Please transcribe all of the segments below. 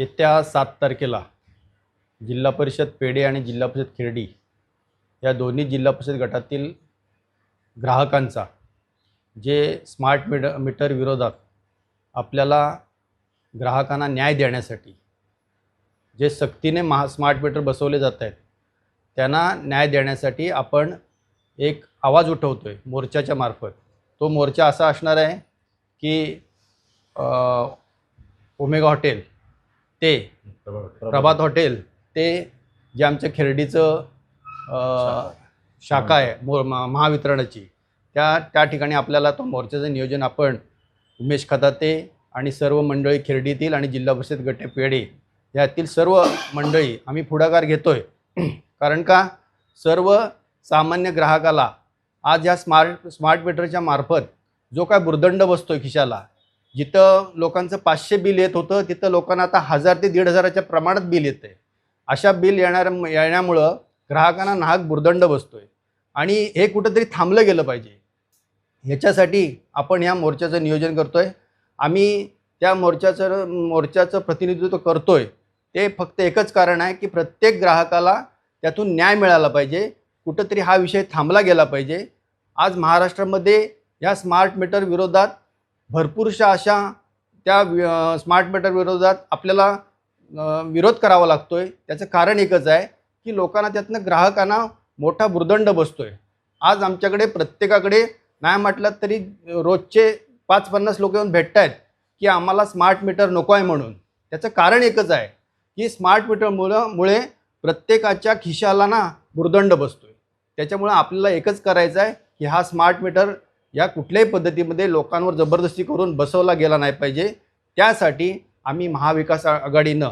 येत्या सात तारखेला जिल्हा परिषद पेढे आणि जिल्हा परिषद खिरडी या दोन्ही जिल्हा परिषद गटातील ग्राहकांचा जे स्मार्ट मीड मीटर विरोधात आपल्याला ग्राहकांना न्याय देण्यासाठी जे सक्तीने महा स्मार्ट मीटर बसवले जात आहेत त्यांना न्याय देण्यासाठी आपण एक आवाज उठवतो आहे मोर्चाच्या मार्फत. तो मोर्चा असा असणार आहे की ओमेगा हॉटेल ते प्रभात हॉटेल. ते जे आमच्या खिरडीचं शाखा आहे मो महावितरणाची त्या त्या ठिकाणी आपल्याला तो मोर्चाचं नियोजन आपण उमेश खताते आणि सर्व मंडळी खिरडीतील आणि जिल्हा परिषद गटे पेढे यातील सर्व मंडळी आम्ही पुढाकार घेतोय. कारण का? सर्व सामान्य ग्राहकाला आज या स्मार्ट स्मार्ट मीटरच्या मार्फत जो काय भुर्दंड बसतोय खिशाला जिथं लोकांचं पाचशे बिल येत होतं तिथं लोकांना आता हजार ते दीड हजाराच्या प्रमाणात बिल येतं आहे अशा बिल येणाऱ्या येण्यामुळं ग्राहकांना नाहक बुर्दंड बसतो आहे आणि हे कुठंतरी थांबलं गेलं पाहिजे. ह्याच्यासाठी आपण ह्या मोर्चाचं नियोजन करतो आहे आम्ही त्या मोर्चाचं मोर्चाचं प्रतिनिधित्व करतो आहे ते फक्त एकच कारण आहे की प्रत्येक ग्राहकाला त्यातून न्याय मिळाला पाहिजे. कुठंतरी हा विषय थांबला गेला पाहिजे. आज महाराष्ट्रामध्ये या स्मार्ट मीटर विरोधात भरपूरशा अशा त्या स्मार्ट मीटर विरोधात आपल्याला विरोध करावा लागतो आहे त्याचं कारण एकच आहे की लोकांना त्यातनं ग्राहकांना मोठा भुर्दंड आहे आज आमच्याकडे प्रत्येकाकडे नाही म्हटलं तरी रोजचे पाच पन्नास लोक येऊन भेटत आहेत की आम्हाला स्मार्ट मीटर नको आहे म्हणून. त्याचं कारण एकच आहे की स्मार्ट मीटरमुळं मुळे प्रत्येकाच्या खिशाला ना भुर्दंड आहे त्याच्यामुळं आपल्याला एकच करायचं आहे की हा स्मार्ट मीटर या कुठल्याही पद्धतीमध्ये लोकांवर जबरदस्ती करून बसवला गेला नाही पाहिजे. त्यासाठी आम्ही महाविकास आघाडीनं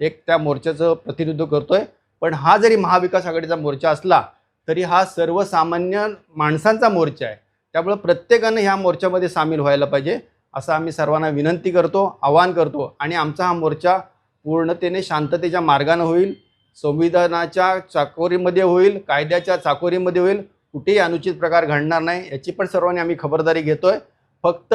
एक त्या मोर्चाचं प्रतिनिधित्व करतो आहे पण हा जरी महाविकास आघाडीचा मोर्चा असला तरी हा सर्वसामान्य माणसांचा मोर्चा आहे. त्यामुळं प्रत्येकानं ह्या मोर्चामध्ये सामील व्हायला पाहिजे असं आम्ही सर्वांना विनंती करतो आवाहन करतो. आणि आमचा हा मोर्चा पूर्णतेने शांततेच्या मार्गानं होईल संविधानाच्या चाकोरीमध्ये होईल कायद्याच्या चाकोरीमध्ये होईल कुठेही अनुचित प्रकार घडणार नाही याची पण सर्वांनी आम्ही खबरदारी घेतो आहे फक्त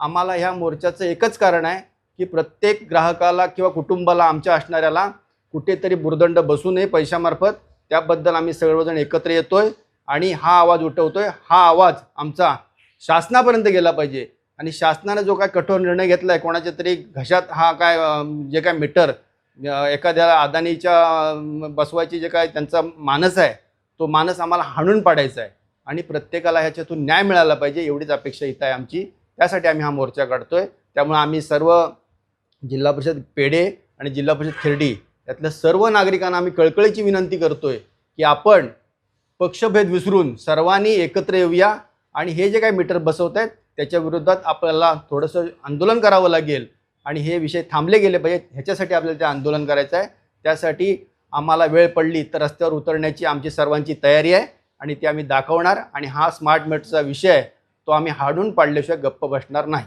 आम्हाला ह्या मोर्चाचं एकच कारण आहे की प्रत्येक ग्राहकाला किंवा कुटुंबाला आमच्या असणाऱ्याला कुठेतरी बुरदंड बसू नये पैशामार्फत. त्याबद्दल आम्ही सर्वजण एकत्र येतो आहे आणि हा आवाज उठवतो आहे हा आवाज आमचा शासनापर्यंत गेला पाहिजे. आणि शासनाने जो काय कठोर निर्णय घेतला आहे कोणाच्या तरी घशात हा काय जे काय मीटर एखाद्याला एखाद्या अदानीच्या बसवायची जे काय त्यांचा मानस आहे तो मानस आम्हाला हाणून पाडायचा आहे. आणि प्रत्येकाला ह्याच्यातून न्याय मिळाला पाहिजे एवढीच अपेक्षा इथं आहे आमची. त्यासाठी आम्ही हा मोर्चा काढतोय. त्यामुळे आम्ही सर्व जिल्हा परिषद पेढे आणि जिल्हा परिषद खिरडी यातल्या सर्व नागरिकांना आम्ही कळकळीची विनंती करतोय की आपण पक्षभेद विसरून सर्वांनी एकत्र येऊया. आणि हे जे काही मीटर बसवत आहेत त्याच्या विरोधात आपल्याला थोडंसं आंदोलन करावं लागेल. आणि हे विषय थांबले गेले पाहिजेत. ह्याच्यासाठी आपल्याला ते आंदोलन करायचं आहे. त्यासाठी आम्हाला वेळ पडली तर रस्त्यावर उतरण्याची आमची सर्वांची तयारी आहे आणि ती आम्ही दाखवणार आणि हा स्मार्ट मीटरचा विषय आहे तो आम्ही हाडून पाडल्याशिवाय गप्प बसणार नाही.